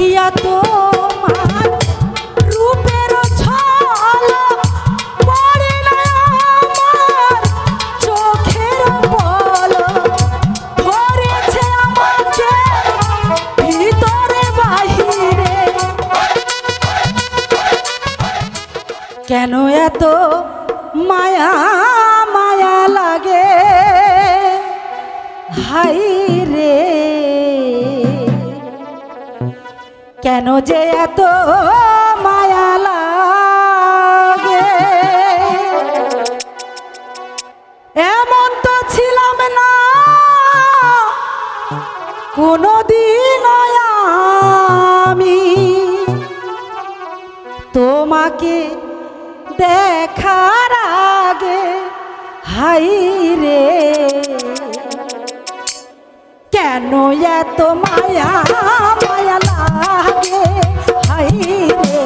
দেখিয়া ভিতরে কেন এত মায়া মায়া লাগে? হাই কেন যে এত মায়া লাগে? এমন তো ছিলাম না। কোনদিন আমি তোমাকে দেখার আগে, হাই রে। কেন এত মায়া মায়া লাগে? হাই রে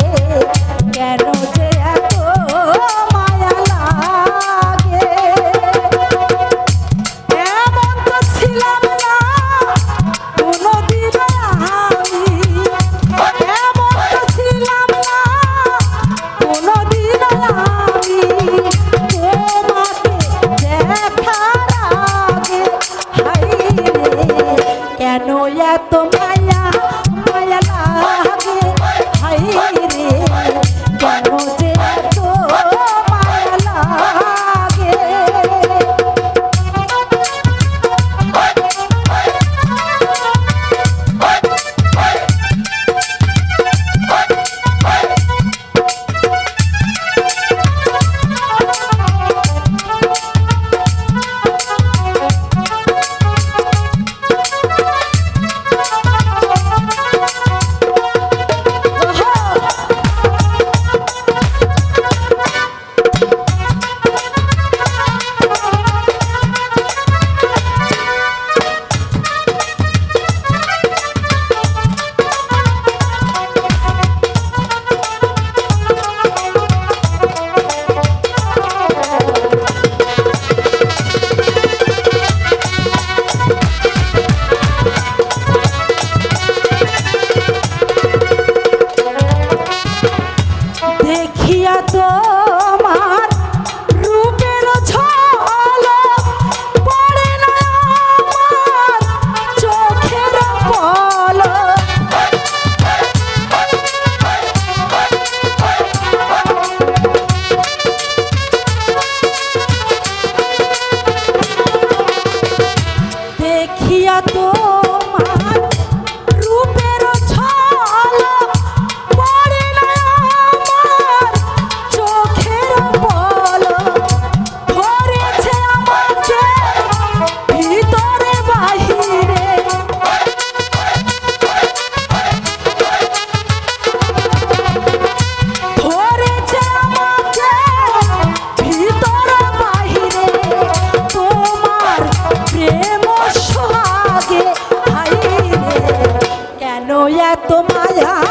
কেন যে এত কেন এত মায়া?